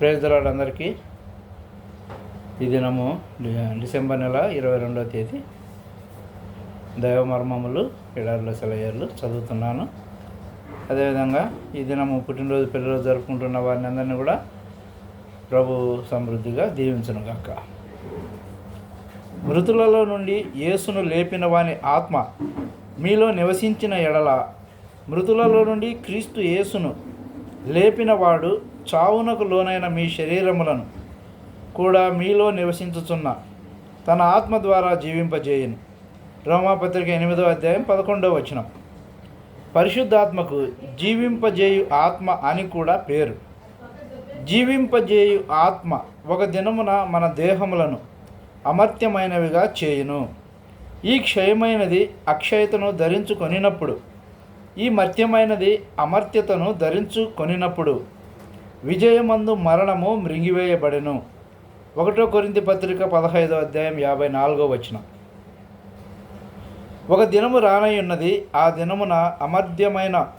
ప్రేజరాడు అందరికీ. ఈ దినము డి- డిసెంబర్ నెల ఇరవై రెండవ తేదీ. దైవ మర్మములు ఎడారిలో సెలయర్లు చదువుతున్నాను. అదేవిధంగా ఈ దినము పుట్టినరోజు పెళ్ళిరోజు జరుపుకుంటున్న వారిని అందరినీ కూడా ప్రభు సమృద్ధిగా దీవించును గాక మృతులలో నుండి యేసును లేపిన వాని ఆత్మ మీలో నివసించిన ఎడల మృతులలో నుండి క్రీస్తు యేసును లేపినవాడు చావునకు లోనైన మీ శరీరములను కూడా మీలో నివసించుచున్న తన ఆత్మ ద్వారా జీవింపజేయును. రోమాపత్రిక ఎనిమిదవ అధ్యాయం పదకొండవ వచనం. పరిశుద్ధాత్మకు జీవింపజేయు ఆత్మ అని కూడా పేరు. జీవింపజేయు ఆత్మ ఒక దినమున మన దేహములను అమర్త్యమైనవిగా చేయును. ఈ క్షయమైనది అక్షయతను ధరించుకొనినప్పుడు ఈ మర్త్యమైనది అమర్త్యతను ధరించుకొనినప్పుడు విజయమందు మరణము మృంగివేయబడెను. ఒకటో కొరింది పత్రిక పదహైదో అధ్యాయం యాభై నాలుగో వచనం. ఒక దినము రానయ్యున్నది ఆ దినమున అమర్ధ్యమైన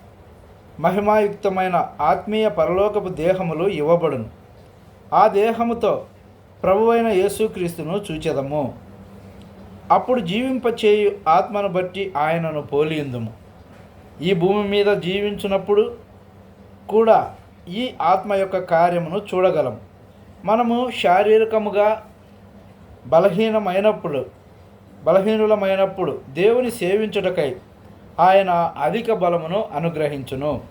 మహిమాయుక్తమైన ఆత్మీయ పరలోకపు దేహములు ఇవ్వబడును. ఆ దేహముతో ప్రభువైన యేసుక్రీస్తును చూచెదము. అప్పుడు జీవింపచేయు ఆత్మను బట్టి ఆయనను పోలియుందుము. ఈ భూమి మీద జీవించినప్పుడు కూడా ఈ ఆత్మ యొక్క కార్యమును చూడగలం. మనము శారీరకముగా బలహీనమైనప్పుడు బలహీనులమైనప్పుడు దేవుని సేవించుటకై ఆయన అధిక బలమును అనుగ్రహించును.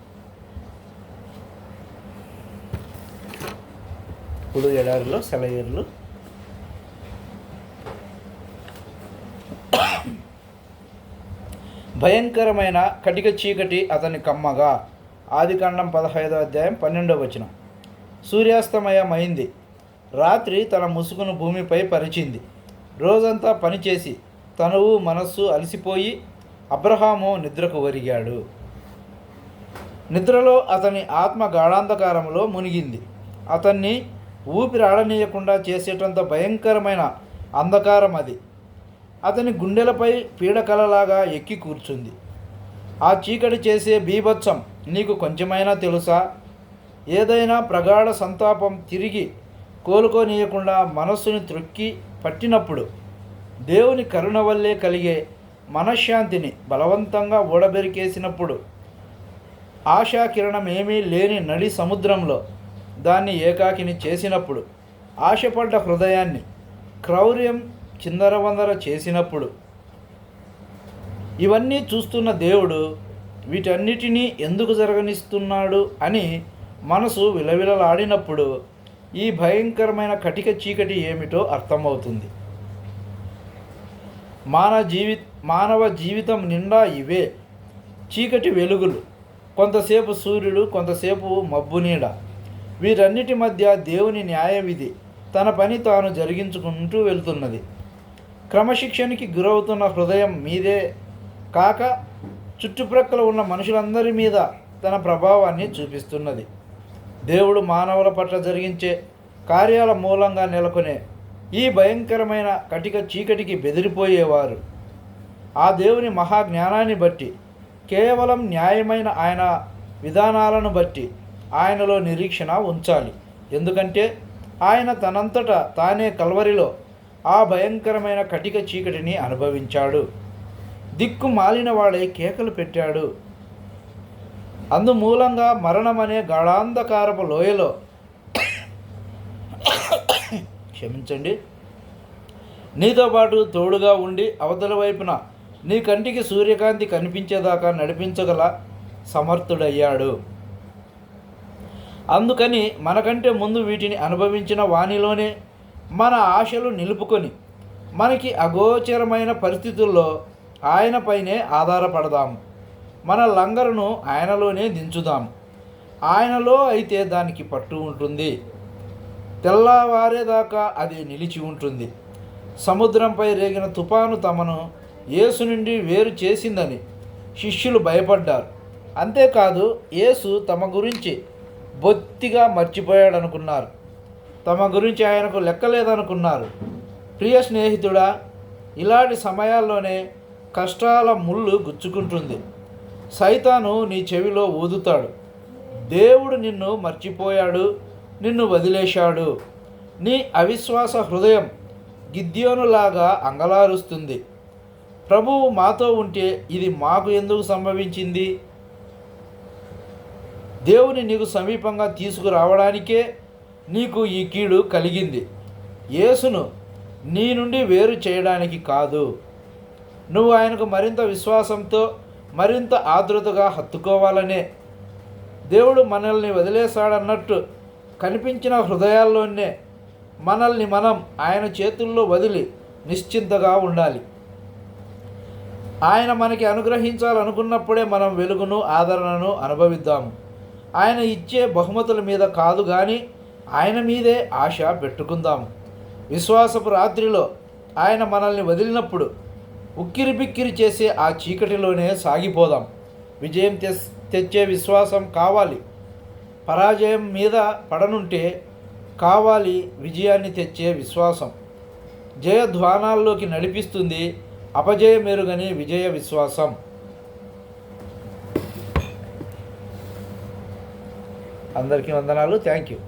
ఇప్పుడు ఎడారిలో సెలయేర్లు. భయంకరమైన కటిక చీకటి అతని కమ్మగా. ఆదికాండం పదహైదో అధ్యాయం పన్నెండవ వచనం. సూర్యాస్తమయమైంది. రాత్రి తన ముసుగును భూమిపై పరిచింది. రోజంతా పనిచేసి తనువు మనస్సు అలసిపోయి అబ్రహాము నిద్రకు ఒరిగాడు. నిద్రలో అతని ఆత్మ గాఢాంధకారంలో మునిగింది. అతన్ని ఊపిరాడనీయకుండా చేసేటంత భయంకరమైన అంధకారం అది. అతని గుండెలపై పీడకలలాగా ఎక్కి కూర్చుంది. ఆ చీకటి చేసే బీభత్సం నీకు కొంచెమైనా తెలుసా? ఏదైనా ప్రగాఢ సంతాపం తిరిగి కోలుకోనీయకుండా మనస్సును త్రొక్కి పట్టినప్పుడు దేవుని కరుణ వల్లే కలిగే మనశ్శాంతిని బలవంతంగా ఊడబెరికేసినప్పుడు ఆశాకిరణం ఏమీ లేని నడి సముద్రంలో దాన్ని ఏకాకిని చేసినప్పుడు ఆశపడ్డ హృదయాన్ని క్రౌర్యం చిందరవందర చేసినప్పుడు ఇవన్నీ చూస్తున్న దేవుడు వీటన్నిటినీ ఎందుకు జరగనిస్తున్నాడు అని మనసు విలవిలలాడినప్పుడు ఈ భయంకరమైన కటిక చీకటి ఏమిటో అర్థమవుతుంది. మానవ జీవి మానవ జీవితం నిండా ఇవే. చీకటి వెలుగులు. కొంతసేపు సూర్యుడు కొంతసేపు మబ్బు నీడ. వీరన్నిటి మధ్య దేవుని న్యాయ విధి తన పని తాను జరిగించుకుంటూ వెళ్తున్నది. క్రమశిక్షణకి గురవుతున్న హృదయం మీదే కాక చుట్టుప్రక్కల ఉన్న మనుషులందరి మీద తన ప్రభావాన్ని చూపిస్తున్నది. దేవుడు మానవుల పట్ల జరిగించే కార్యాల మూలంగా నెలకొనే ఈ భయంకరమైన కటిక చీకటికి బెదిరిపోయేవారు. ఆ దేవుని మహాజ్ఞానాన్ని బట్టి కేవలం న్యాయమైన ఆయన విధానాలను బట్టి ఆయనలో నిరీక్షణ ఉంచాలి. ఎందుకంటే ఆయన తనంతట తానే కల్వరిలో ఆ భయంకరమైన కటిక చీకటిని అనుభవించాడు. దిక్కు మాలిన వాడై కేకలు పెట్టాడు. అందుమూలంగా మరణమనే గాఢాంధకారపు లోయలో క్షమించండి. నీతో పాటు తోడుగా ఉండి అవతల వైపున నీ కంటికి సూర్యకాంతి కనిపించేదాకా నడిపించగల సమర్థుడయ్యాడు. అందుకని మనకంటే ముందు వీటిని అనుభవించిన వాణిలోనే మన ఆశలు నిలుపుకొని మనకి అగోచరమైన పరిస్థితుల్లో ఆయనపైనే ఆధారపడదాము మన లంగరును ఆయనలోనే దించుదాం. ఆయనలో అయితే దానికి పట్టు ఉంటుంది. తెల్లవారేదాకా అది నిలిచి ఉంటుంది. సముద్రంపై రేగిన తుపాను తమను యేసు నుండి వేరు చేసిందని శిష్యులు భయపడ్డారు. అంతేకాదు యేసు తమ గురించి బొత్తిగా మర్చిపోయాడనుకున్నారు. తమ గురించి ఆయనకు లెక్కలేదనుకున్నారు. ప్రియ స్నేహితుడా ఇలాంటి సమయాల్లోనే కష్టాల ముళ్ళు గుచ్చుకుంటుంది. సైతాను నీ చెవిలో ఊదుతాడు. దేవుడు నిన్ను మర్చిపోయాడు నిన్ను వదిలేశాడు. నీ అవిశ్వాస హృదయం గిద్యోనులాగా అంగలారుస్తుంది. ప్రభువు మాతో ఉంటే ఇది మాకు ఎందుకు సంభవించింది? దేవుని నీకు సమీపంగా తీసుకురావడానికే నీకు ఈ కీడు కలిగింది. యేసును నీ నుండి వేరు చేయడానికి కాదు. నువ్వు ఆయనకు మరింత విశ్వాసంతో మరింత ఆదృతగా హత్తుకోవాలనే. దేవుడు మనల్ని వదిలేశాడన్నట్టు కనిపించిన హృదయాల్లోనే మనల్ని మనం ఆయన చేతుల్లో వదిలి నిశ్చింతగా ఉండాలి. ఆయన మనకి అనుగ్రహించాలనుకున్నప్పుడే మనం వెలుగును ఆదరణను అనుభవిద్దాము. ఆయన ఇచ్చే బహుమతుల మీద కాదు కానీ ఆయన మీదే ఆశ పెట్టుకుందాము. విశ్వాసపు రాత్రిలో ఆయన మనల్ని వదిలినప్పుడు ఉక్కిరి బిక్కిరి చేసే ఆ చీకటిలోనే సాగిపోదాం. విజయం తెస్ తెచ్చే విశ్వాసం కావాలి. పరాజయం మీద పడనుంటే కావాలి విజయాన్ని తెచ్చే విశ్వాసం. జయధ్వానాల్లోకి నడిపిస్తుంది అపజయ మెరుగని విజయ విశ్వాసం. అందరికీ వందనాలు. Thank you.